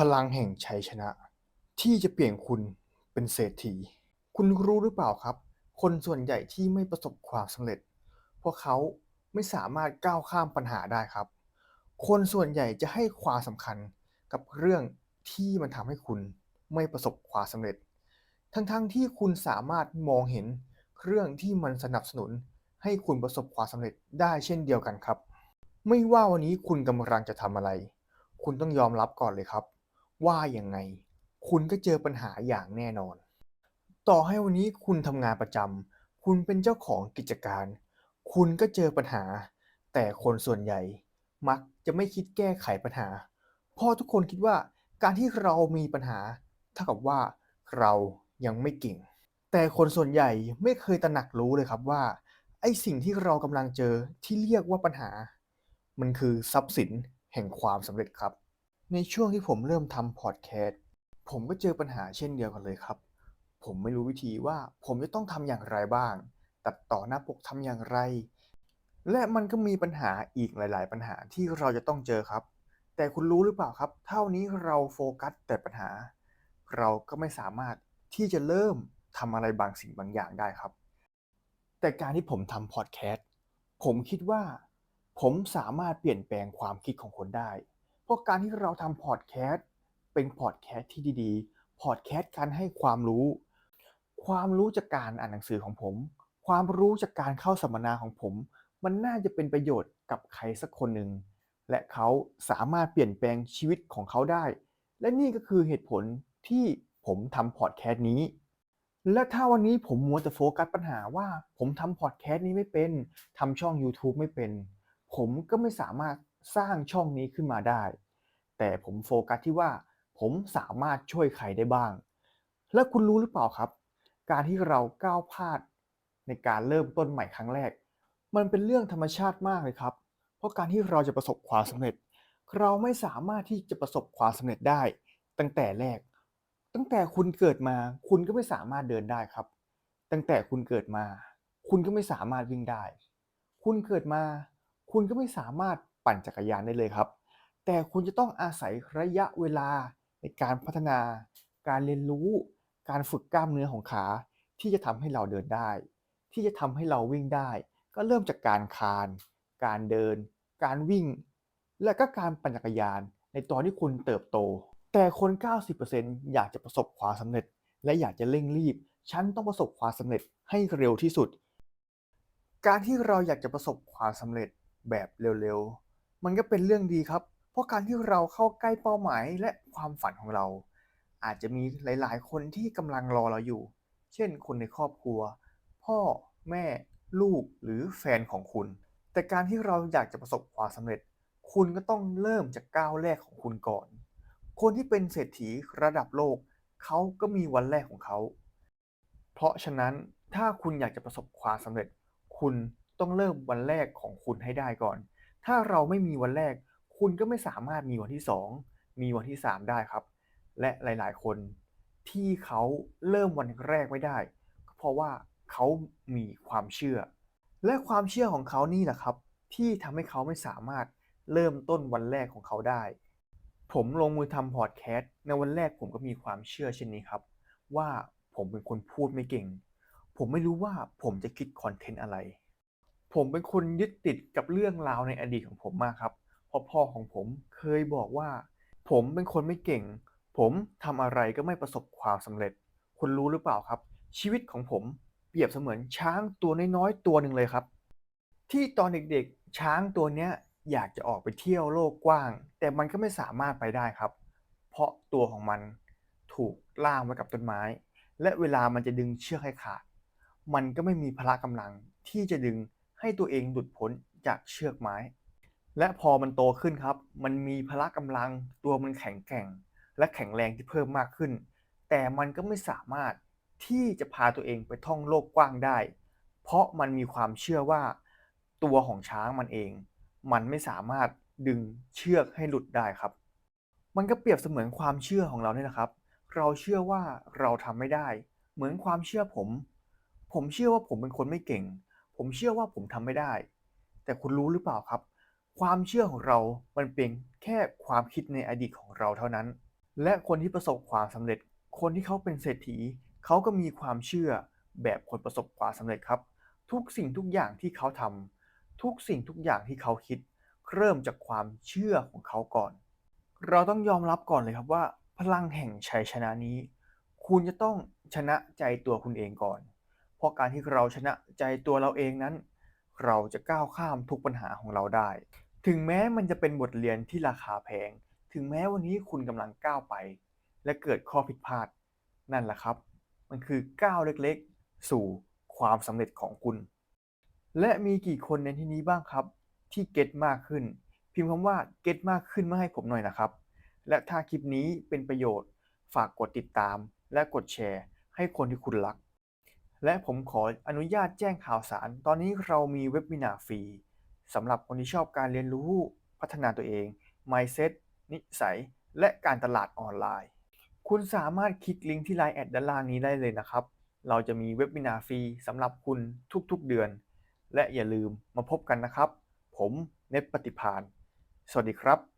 พลังแห่งชัยชนะ ที่จะเปลี่ยนคุณเป็นเศรษฐี คุณรู้หรือเปล่าครับ คนส่วนใหญ่ที่ไม่ประสบความสำเร็จ เพราะเขาไม่สามารถก้าวข้ามปัญหาได้ครับ คนส่วนใหญ่จะให้ความสำคัญกับเรื่องที่มันทำให้คุณไม่ประสบความสำเร็จ ทั้งๆทที่คุณสามารถมองเห็นเรื่องที่มันสนับสนุนให้คุณประสบความสำเร็จได้เช่นเดียวกันครับ ไม่ว่าวันนี้คุณกำลังจะทำอะไร คุณต้องยอมรับก่อนเลยครับ ว่ายังไง คุณก็เจอปัญหาอย่างแน่นอน ต่อให้วันนี้คุณทำงานประจำคุณเป็นเจ้าของกิจการ คุณก็เจอปัญหา แต่คนส่วนใหญ่ มักจะไม่คิดแก้ไขปัญหา เพราะทุกคนคิดว่าการที่เรามีปัญหาเท่ากับว่าเรายังไม่เก่ง แต่คนส่วนใหญ่ไม่เคยตระหนักรู้เลยครับว่าไอ้สิ่งที่เรากำลังเจอที่เรียกว่าปัญหา มันคือทรัพย์สินแห่งความสำเร็จครับ ในช่วงที่ผมเริ่มทำพอดแคสต์ผมก็เจอปัญหาเช่นเดียวกันเลยครับ ผมไม่รู้วิธีว่าผมจะต้องทำอย่างไรบ้าง ตัดต่อหน้าปกทำอย่างไร และมันก็มีปัญหาอีกหลาย ๆ ปัญหาที่เราจะต้องเจอครับ แต่คุณรู้หรือเปล่าครับ เท่านี้เราโฟกัสแต่ปัญหา เราก็ไม่สามารถที่จะเริ่มทำอะไรบางสิ่งบางอย่างได้ครับ แต่การที่ผมทำพอดแคสต์ผมคิดว่า ผมสามารถเปลี่ยนแปลงความคิดของคนได้ ราะการที่เราทำพอดแคสต์เป็นพอดแคสต์ที่ดีๆ พอดแคสต์การให้ความรู้ ความรู้จากการอ่านหนังสือของผม ความรู้จากการเข้าสัมมนาของผม มันน่าจะเป็นประโยชน์กับใครสักคนหนึ่ง และเขาสามารถเปลี่ยนแปลงชีวิตของเขาได้ และนี่ก็คือเหตุผลที่ผมทำพอดแคสต์นี้ และถ้าวันนี้ผมมัวแต่โฟกัสปัญหาว่าผมทำพอดแคสต์นี้ไม่เป็นทำช่อง YouTube ไม่เป็น ผมก็ไม่สามารถสร้างช่องนี้ขึ้นมาได้ แต่ผมโฟกัสที่ว่าผมสามารถช่วยใครได้บ้าง และคุณรู้หรือเปล่าครับ การที่เราก้าวพลาดในการเริ่มต้นใหม่ครั้งแรก มันเป็นเรื่องธรรมชาติมากเลยครับ เพราะการที่เราจะประสบความสำเร็จ เราไม่สามารถที่จะประสบความสำเร็จได้ ตั้งแต่แรก ตั้งแต่คุณเกิดมาคุณก็ไม่สามารถเดินได้ครับ ตั้งแต่คุณเกิดมา คุณก็ไม่สามารถวิ่งได้ คุณเกิดมา คุณก็ไม่สามารถปั่นจักรยานได้เลยครับ แต่คุณจะต้องอาศัยระยะเวลาในการพัฒนา การเรียนรู้ การฝึกกล้ามเนื้อของขา ที่จะทำให้เราเดินได้ ที่จะทำให้เราวิ่งได้ ก็เริ่มจากการคาน การเดิน การวิ่ง และก็การปั่นจักรยานในตอนที่คุณเติบโต แต่คน 90%อยากจะประสบความสำเร็จ และอยากจะเร่งรีบ ฉันต้องประสบความสำเร็จให้เร็วที่สุด การที่เราอยากจะประสบความสำเร็จแบบเร็วๆ มันก็เป็นเรื่องดีครับ เพราะการที่เราเข้าใกล้เป้าหมายและความฝันของเรา อาจจะมีหลายๆ คนที่กำลังรอเราอยู่ เช่น คนในครอบครัว พ่อแม่ ลูกหรือแฟนของคุณ แต่การที่เราอยากจะประสบความสำเร็จ คุณก็ต้องเริ่มจากก้าวแรกของคุณก่อน คนที่เป็นเศรษฐีระดับโลก เขาก็มีวันแรกของเขา เพราะฉะนั้นถ้าคุณอยากจะประสบความสำเร็จ คุณต้องเริ่มวันแรกของคุณให้ได้ก่อน ถ้าเราไม่มีวันแรก คุณก็ไม่สามารถมีวันที่ 2 มีวันที่ 3 ได้ครับ และหลาย ๆ คนที่เขาเริ่มวันแรกไม่ได้ เพราะว่าเขามีความเชื่อ และความเชื่อของเขานี่แหละครับ ที่ทำให้เขาไม่สามารถเริ่มต้นวันแรกของเขาได้ ผมลงมือทำพอดแคสต์ในวันแรกผมก็มีความเชื่อเช่นนี้ครับ ว่าผมเป็นคนพูดไม่เก่ง ผมไม่รู้ว่าผมจะคิดคอนเทนต์อะไร ผมเป็นคนยึดติดกับเรื่องราวในอดีตของผมมากครับ ราะพ่อของผมเคยบอกว่า ผมเป็นคนไม่เก่ง ผมทำอะไรก็ไม่ประสบความสำเร็จ คุณรู้หรือเปล่าครับ ชีวิตของผมเปรียบเสมือนช้างตัวน้อยๆตัวหนึ่งเลยครับ ที่ตอนเด็กๆ ช้างตัวเนี้ยอยากจะออกไปเที่ยวโลกกว้าง แต่มันก็ไม่สามารถไปได้ครับ เพราะตัวของมันถูกล่ามไว้กับต้นไม้ และเวลามันจะดึงเชือกให้ขาด มันก็ไม่มีพละกำลังที่จะดึงให้ตัวเองหลุดพ้นจากเชือกไม้ และพอมันโตขึ้นครับ มันมีพละกำลังตัวมันแข็งแกร่ง และแข็งแรงที่เพิ่มมากขึ้น แต่มันก็ไม่สามารถที่จะพาตัวเองไปท่องโลกกว้างได้ เพราะมันมีความเชื่อว่า ตัวของช้างมันเอง มันไม่สามารถดึงเชือกให้หลุดได้ครับ มันก็เปรียบเสมือนความเชื่อของเราเนี่ยนะครับ เราเชื่อว่าเราทำไม่ได้ เหมือนความเชื่อผม ผมเชื่อว่าผมเป็นคนไม่เก่ง ผมเชื่อว่าผมทำไม่ได้ แต่คุณรู้หรือเปล่าครับ ความเชื่อของเรา มันเป็นแค่ความคิดในอดีตของเราเท่านั้น และคนที่ประสบความสำเร็จ คนที่เขาเป็นเศรษฐี เขาก็มีความเชื่อแบบคนประสบความสำเร็จครับ ทุกสิ่งทุกอย่างที่เขาทำทุกสิ่งทุกอย่างที่เขาคิด เริ่มจากความเชื่อของเขาก่อน เราต้องยอมรับก่อนเลยครับว่า พลังแห่งชัยชนะนี้ คุณจะต้องชนะใจตัวคุณเองก่อน เพราะการที่เราชนะใจตัวเราเองนั้น เราจะก้าวข้ามทุกปัญหาของเราได้ ถึงแม้มันจะเป็นบทเรียนที่ราคาแพง ถึงแม้วันนี้คุณกำลังก้าวไป และเกิดข้อผิดพลาด นั่นแหละครับ มันคือก้าวเล็กๆ สู่ความสำเร็จของคุณ และมีกี่คนในที่นี้บ้างครับ ที่เก็ตมากขึ้น พิมพ์คำว่าเก็ตมากขึ้นมาให้ผมหน่อยนะครับ และถ้าคลิปนี้เป็นประโยชน์ ฝากกดติดตาม และกดแชร์ ให้คนที่คุณรัก และผมขออนุญาตแจ้งข่าวสาร ตอนนี้เรามีเว็บวินาฟรี สำหรับคนที่ชอบการเรียนรู้พัฒนาตัวเอง mindset นิสัย และการตลาดออนไลน์ คุณสามารถคลิกลิงก์ที่ไลน์แอดด้านล่างนี้ได้เลยนะครับ เราจะมีเว็บบินาฟรีสำหรับคุณทุกๆเดือน และอย่าลืมมาพบกันนะครับ ผมเน็ตปฏิพาน สวัสดีครับ